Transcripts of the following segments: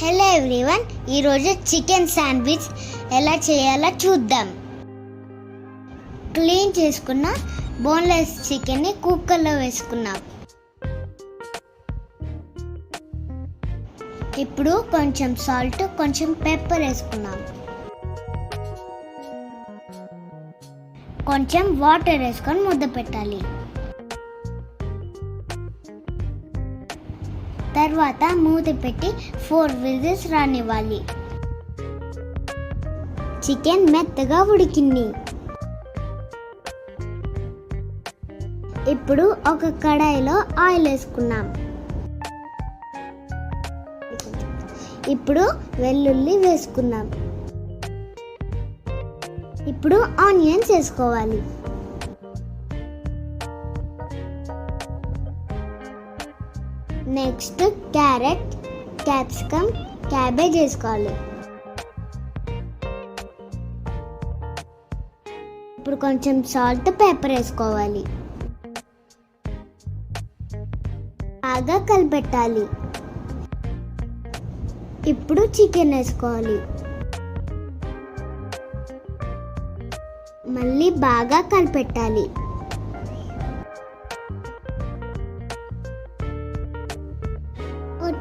Hello everyone ఈరోజు chicken sandwich ఎలా చేయాలో చూద్దాం. క్లీన్ చేసుకున్న బోన్లెస్ చికెన్ని కుక్కర్లో వేసుకున్నాం ఇప్పుడు కొంచెం సాల్ట్ కొంచెం పెప్పర్ వేసుకున్నాం కొంచెం వాటర్ వేసుకొని ముద్ద పెట్టాలి. తర్వాత మూత పెట్టి ఫోర్ విజిల్స్ రానివ్వాలి. చికెన్ మెత్తగా ఉడికింది. ఇప్పుడు ఒక కడాయిలో ఆయిల్ వేసుకున్నాం ఇప్పుడు వెల్లుల్లి వేసుకున్నాం ఇప్పుడు ఆనియన్స్ వేసుకోవాలి. నెక్స్ట్ క్యారెట్ క్యాప్సికమ్ క్యాబేజ్ వేసుకోవాలి. ఇప్పుడు కొంచెం సాల్ట్ పేపర్ వేసుకోవాలి. బాగా కలిపెట్టాలి. ఇప్పుడు చికెన్ వేసుకోవాలి. మళ్ళీ బాగా కలిపెట్టాలి.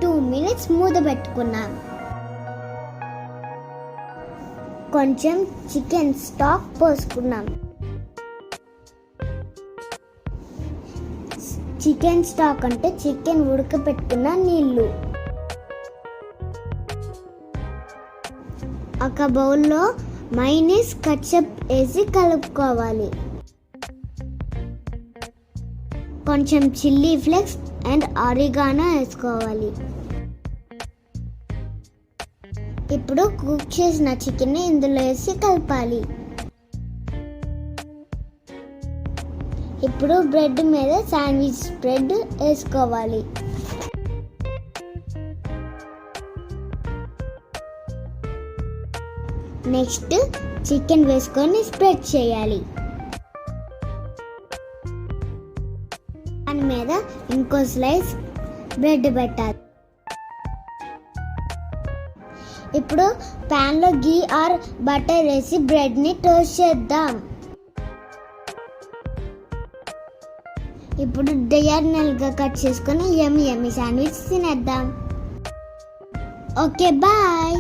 టూ మినిట్స్ మూత పెట్టుకున్నాం కొంచెం చికెన్ స్టాక్ పోసుకున్నాం చికెన్ స్టాక్ అంటే చికెన్ ఉడకపెట్టుకున్న నీళ్ళు. ఒక బౌల్లో మైనీస్ కచ్చప్ వేసి కలుపుకోవాలి. కొంచెం చిల్లీ ఫ్లేక్స్ అండ్ ఆరిగానో వేసుకోవాలి. ఇప్పుడు కుక్ చేసిన చికెన్ని ఇందులో వేసి కలపాలి. ఇప్పుడు బ్రెడ్ మీద శాండ్విచ్ బ్రెడ్ వేసుకోవాలి. నెక్స్ట్ చికెన్ వేసుకొని స్ప్రెడ్ చేయాలి. దాని మీద ఇంకో స్లైస్ బ్రెడ్ పెట్టాలి. ఇప్పుడు ప్యాన్లో గీ ఆర్ బటర్ వేసి బ్రెడ్ని టోస్ట్ చేద్దాం. ఇప్పుడు డయాగ్నల్గా కట్ చేసుకొని ఎమ్మి ఎమ్మి శాండ్విచ్ తినేద్దాం. Okay bye.